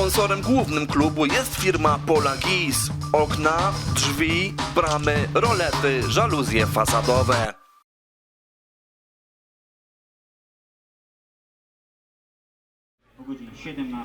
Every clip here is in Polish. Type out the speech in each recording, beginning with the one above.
sponsorem głównym klubu jest firma Pola Gis. Okna, drzwi, bramy, rolety, żaluzje fasadowe.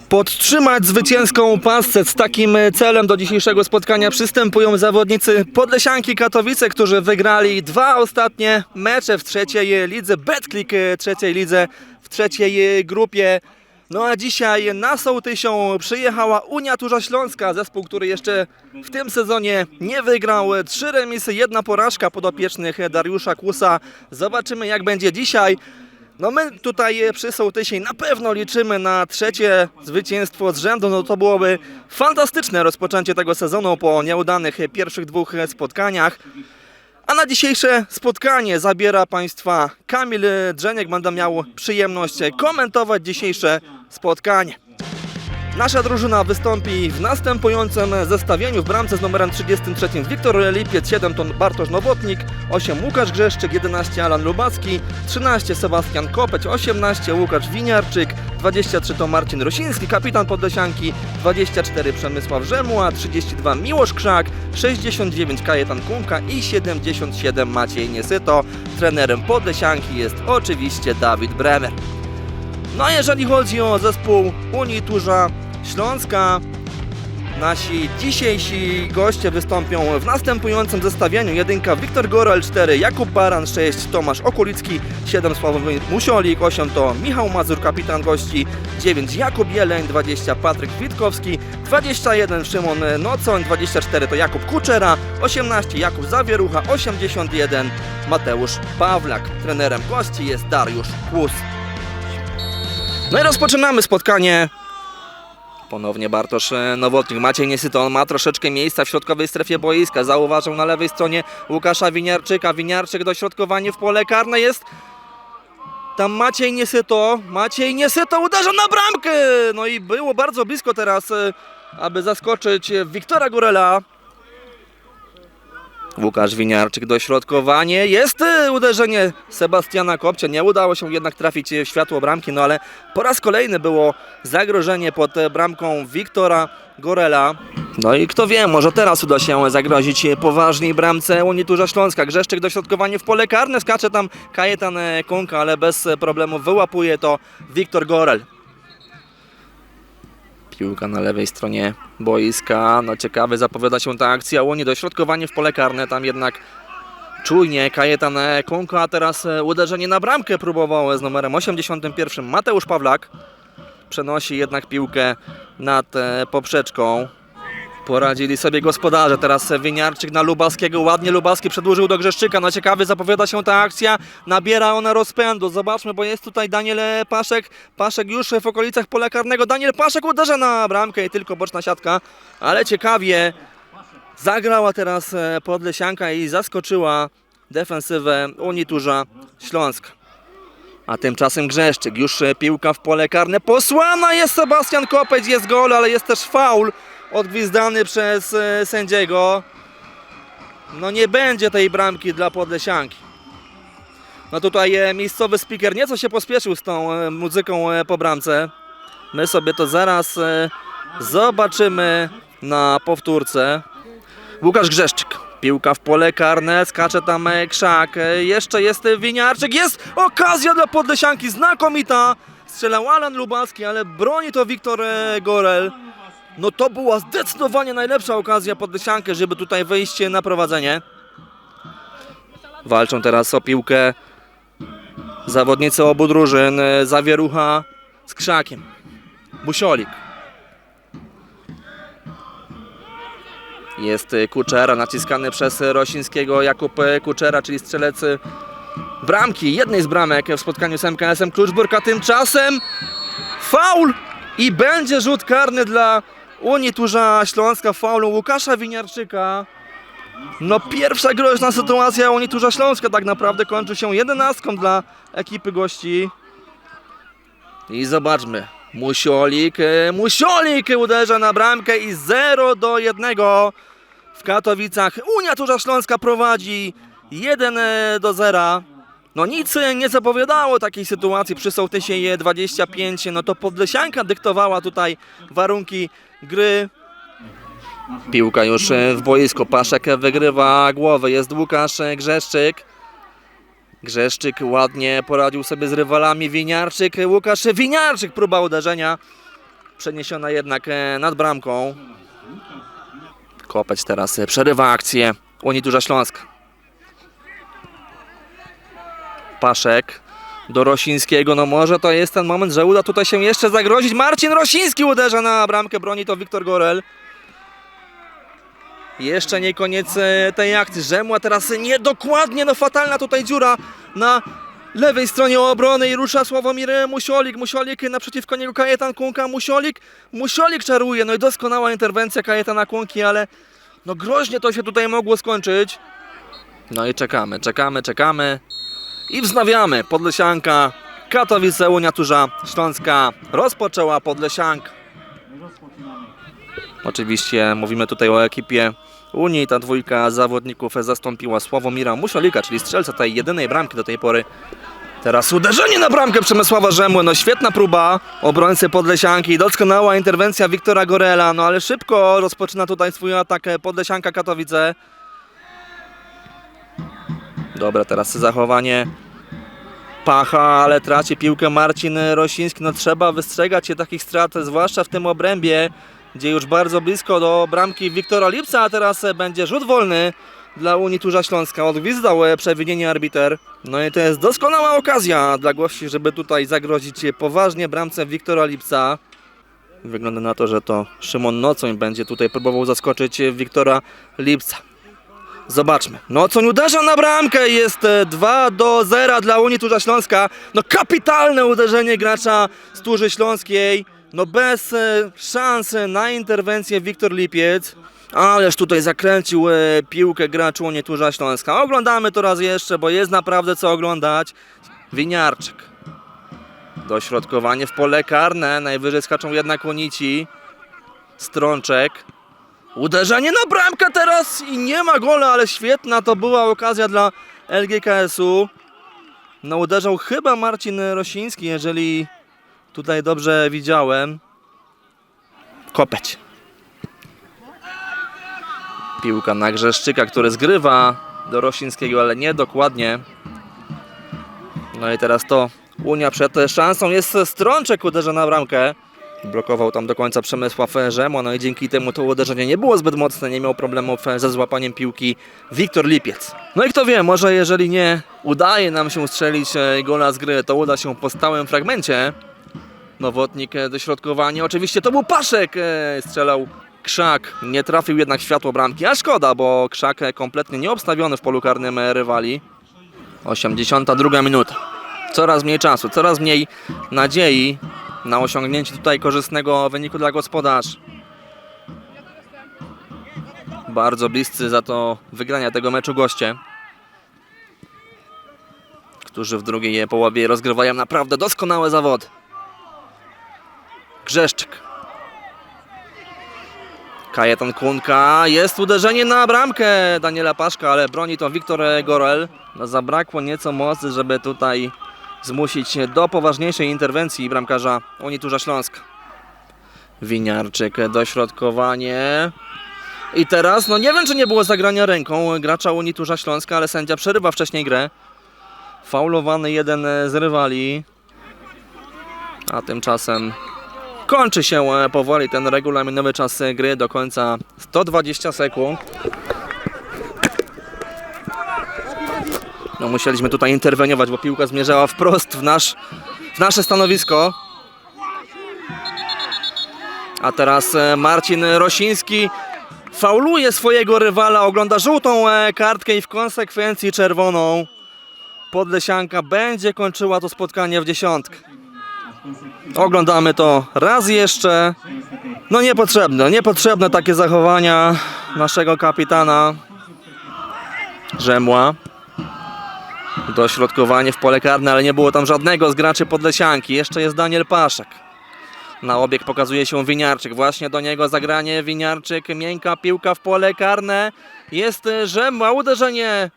Podtrzymać zwycięską pasce z takim celem do dzisiejszego spotkania przystępują zawodnicy Podlesianki Katowice, którzy wygrali dwa ostatnie mecze w trzeciej lidze, Betclick trzeciej lidze w trzeciej grupie. No a dzisiaj na Sołtysią przyjechała Unia Turza Śląska, zespół, który jeszcze w tym sezonie nie wygrał. Trzy remisy, jedna porażka podopiecznych Dariusza Kłusa. Zobaczymy jak będzie dzisiaj. No my tutaj przy Sołtysiej na pewno liczymy na trzecie zwycięstwo z rzędu. No to byłoby fantastyczne rozpoczęcie tego sezonu po nieudanych pierwszych dwóch spotkaniach. A na dzisiejsze spotkanie zabiera Państwa Kamil Drzeniek. Będę miał przyjemność komentować dzisiejsze spotkanie. Nasza drużyna wystąpi w następującym zestawieniu. W bramce z numerem 33 Wiktor Lipiec, 7 to Bartosz Nowotnik, 8 Łukasz Grzeszczyk, 11 Alan Lubacki, 13 Sebastian Kopeć, 18 Łukasz Winiarczyk, 23 to Marcin Rosiński, kapitan Podlesianki, 24 Przemysław Rzemuła, 32 Miłosz Krzak, 69 Kajetan Kunka i 77 Maciej Niesyto. Trenerem Podlesianki jest oczywiście Dawid Bremer. No a jeżeli chodzi o zespół Unii Turza Śląska, nasi dzisiejsi goście wystąpią w następującym zestawieniu. Jedynka Wiktor Gorel 4, Jakub Baran 6, Tomasz Okulicki 7, Sławomir Musiolik 8 to Michał Mazur, kapitan gości 9, Jakub Jeleń 20, Patryk Witkowski 21, Szymon Nocoń 24 to Jakub Kuczera 18, Jakub Zawierucha 81, Mateusz Pawlak. Trenerem gości jest Dariusz Kłus. No i rozpoczynamy spotkanie. Ponownie Bartosz e, Nowotnik. Maciej Niesyto, on ma troszeczkę miejsca w środkowej strefie boiska. Zauważył na lewej stronie Łukasza Winiarczyka. Winiarczyk dośrodkowanie w pole karne jest. Tam Maciej Niesyto. Maciej Niesyto uderza na bramkę. No i było bardzo blisko teraz, e, aby zaskoczyć Wiktora Górela. Łukasz Winiarczyk dośrodkowanie. Jest y, uderzenie Sebastiana Kopcia. Nie udało się jednak trafić w światło bramki, no ale po raz kolejny było zagrożenie pod bramką Wiktora Gorela. No i kto wie, może teraz uda się zagrozić poważniej bramce Uniturza Śląska. Grzeszczyk dośrodkowanie w pole karne. Skacze tam Kajetan Kunka, ale bez problemu wyłapuje to Wiktor Gorel. Piłka na lewej stronie boiska. No ciekawy zapowiada się ta akcja. Łoni dośrodkowanie w pole karne. Tam jednak czujnie Kajetan Kunko, a teraz e, uderzenie na bramkę próbował z numerem 81 Mateusz Pawlak. Przenosi jednak piłkę nad e, poprzeczką. Poradzili sobie gospodarze. Teraz Winiarczyk na Lubaskiego. Ładnie Lubaski przedłużył do Grzeszczyka. No ciekawy zapowiada się ta akcja. Nabiera ona rozpędu. Zobaczmy, bo jest tutaj Daniel Paszek. Paszek już w okolicach pola karnego. Daniel Paszek uderza na bramkę i tylko boczna siatka. Ale ciekawie zagrała teraz e, Podlesianka i zaskoczyła defensywę Uniturza Śląska. A tymczasem Grzeszczyk, już piłka w pole karne, posłana jest Sebastian Kopeć, jest gol, ale jest też faul odgwizdany przez e, sędziego. No nie będzie tej bramki dla Podlesianki. No tutaj e, miejscowy speaker nieco się pospieszył z tą e, muzyką po bramce. My sobie to zaraz zobaczymy na powtórce. Łukasz Grzeszczyk. Piłka w pole karne, skacze tam krzak. Jeszcze jest winiarczyk. Jest okazja dla Podlesianki, znakomita. Strzelał Alan Lubalski, ale broni to Wiktor Gorel. No to była zdecydowanie najlepsza okazja Podlesiankę, żeby tutaj wyjść na prowadzenie. Walczą teraz o piłkę zawodnicy obu drużyn. e, Zawierucha z krzakiem. Busiolik. Jest y, Kuczera naciskany przez Rosińskiego Jakub y, Kuczera, czyli strzelec bramki, jednej z bramek w spotkaniu z MKS-em Kluczburg, a tymczasem faul i będzie rzut karny dla Unii Turza Śląska faulą Łukasza Winiarczyka. No pierwsza groźna sytuacja Unii Turza Śląska tak naprawdę kończy się jedenastką dla ekipy gości. I zobaczmy. Musiolik, e, Musiolik uderza na bramkę i 0 do 1 w Katowicach. Unia Turza Śląska prowadzi 1 do 0. No nic nie zapowiadało takiej sytuacji. Przy sołtysie je 25, no to Podlesianka dyktowała tutaj warunki gry. Piłka już w boisku, Paszek wygrywa głowę, jest Łukasz Grzeszczyk. Grzeszczyk ładnie poradził sobie z rywalami, Winiarczyk, Łukasz Winiarczyk, próba uderzenia, przeniesiona jednak e, nad bramką. Kopeć teraz przerywa akcję Unii Duża Paszek do Rosińskiego, no może to jest ten moment, że uda tutaj się jeszcze zagrozić. Marcin Rosiński uderza na bramkę, broni to Wiktor Gorel. Jeszcze nie koniec e, tej akcji. Rzemła teraz niedokładnie, no fatalna tutaj dziura na lewej stronie obrony i rusza Sławomir Musiolik. Musiolik naprzeciwko niego Kajetan Kunka. Musiolik, Musiolik czaruje, no i doskonała interwencja Kajetana Kunki, ale no groźnie to się tutaj mogło skończyć. No i czekamy, czekamy, czekamy i wznawiamy. Podlesianka, Katowice, Unia Turza Śląska rozpoczęła Podlesianka. Oczywiście mówimy tutaj o ekipie Unii. Ta dwójka zawodników zastąpiła Sławomira Musiolika, czyli strzelca tej jedynej bramki do tej pory. Teraz uderzenie na bramkę Przemysława Rzemły. No świetna próba obrońcy Podlesianki. Doskonała interwencja Wiktora Gorela. No ale szybko rozpoczyna tutaj swój atak Podlesianka Katowice. Dobra, teraz zachowanie Pacha, ale traci piłkę Marcin Rosiński. No trzeba wystrzegać się takich strat, zwłaszcza w tym obrębie, gdzie już bardzo blisko do bramki Wiktora Lipsa, a teraz będzie rzut wolny dla Unii Turza Śląska. Odgwizdał przewinienie arbiter. No i to jest doskonała okazja dla gości, żeby tutaj zagrozić poważnie bramce Wiktora Lipsa. Wygląda na to, że to Szymon Nocoń będzie tutaj próbował zaskoczyć Wiktora Lipsa. Zobaczmy. No co uderza na bramkę. Jest e, 2 do 0 dla Unii Turza Śląska. No kapitalne uderzenie gracza z Turzy Śląskiej. No bez e, szansy na interwencję Wiktor Lipiec. Ależ tutaj zakręcił e, piłkę gracz Unii Turza Śląska. Oglądamy to raz jeszcze, bo jest naprawdę co oglądać. Winiarczyk. Dośrodkowanie w pole karne. Najwyżej skaczą jednak Unici. Strączek. Uderzenie na bramkę teraz i nie ma gola, ale świetna to była okazja dla LGKS-u. No uderzał chyba Marcin Rosiński, jeżeli tutaj dobrze widziałem. Kopeć. Piłka na Grzeszczyka, który zgrywa do Rosińskiego, ale nie dokładnie. No i teraz to Unia przed szansą. Jest Strączek, uderza na bramkę. Blokował tam do końca Przemysław Rzemo, no i dzięki temu to uderzenie nie było zbyt mocne, nie miał problemów ze złapaniem piłki Wiktor Lipiec. No i kto wie, może jeżeli nie udaje nam się strzelić e, gola z gry, to uda się po stałym fragmencie. Nowotnik e, dośrodkowanie, oczywiście to był Paszek, e, strzelał Krzak, nie trafił jednak światło bramki, a szkoda, bo Krzak e, kompletnie nieobstawiony w polu karnym e, rywali. 82 minuta. Coraz mniej czasu, coraz mniej nadziei na osiągnięcie tutaj korzystnego wyniku dla gospodarzy. Bardzo bliscy za to wygrania tego meczu goście, którzy w drugiej połowie rozgrywają naprawdę doskonałe zawody. Grzeszczyk. Kajetan Kunka. Jest uderzenie na bramkę Daniela Paszka, ale broni to Wiktor Gorel. No, zabrakło nieco mocy, żeby tutaj zmusić do poważniejszej interwencji bramkarza Unii Turza Śląska. Winiarczyk, dośrodkowanie. I teraz, no nie wiem czy nie było zagrania ręką gracza Unii Turza Śląska, ale sędzia przerywa wcześniej grę. Faulowany jeden z rywali. A tymczasem kończy się powoli ten regulaminowy czas gry do końca 120 sekund. No musieliśmy tutaj interweniować, bo piłka zmierzała wprost w, nasz, w nasze stanowisko. A teraz e, Marcin Rosiński fauluje swojego rywala, ogląda żółtą e, kartkę i w konsekwencji czerwoną. Podlesianka będzie kończyła to spotkanie w dziesiątkę. Oglądamy to raz jeszcze. No niepotrzebne, niepotrzebne takie zachowania naszego kapitana Rzemła. Dośrodkowanie w pole karne, ale nie było tam żadnego z graczy Podlesianki. Jeszcze jest Daniel Paszek. Na obieg pokazuje się Winiarczyk. Właśnie do niego zagranie Winiarczyk. Miękka piłka w pole karne. Jest Rzemła. Uderzenie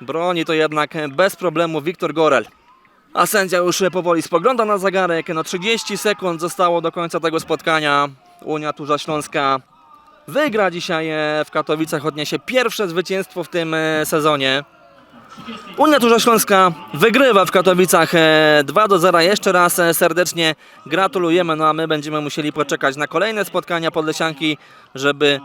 Broni to jednak bez problemu Wiktor Gorel. A sędzia już powoli spogląda na zegarek. No 30 sekund zostało do końca tego spotkania. Unia Turza Śląska wygra dzisiaj e, w Katowicach, odniesie pierwsze zwycięstwo w tym e, sezonie. Unia Turza Śląska wygrywa w Katowicach e, 2 do 0. Jeszcze raz e, serdecznie gratulujemy, no a my będziemy musieli poczekać na kolejne spotkania Podlesianki, żeby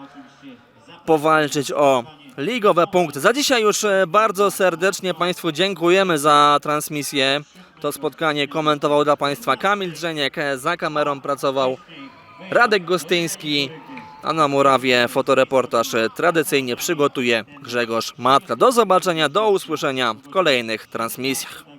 powalczyć o ligowe punkty. Za dzisiaj już e, bardzo serdecznie Państwu dziękujemy za transmisję. To spotkanie komentował dla Państwa Kamil Drzeniek, e, za kamerą pracował Radek Gostyński, a na murawie fotoreportaż tradycyjnie przygotuje Grzegorz Matka. Do zobaczenia, do usłyszenia w kolejnych transmisjach.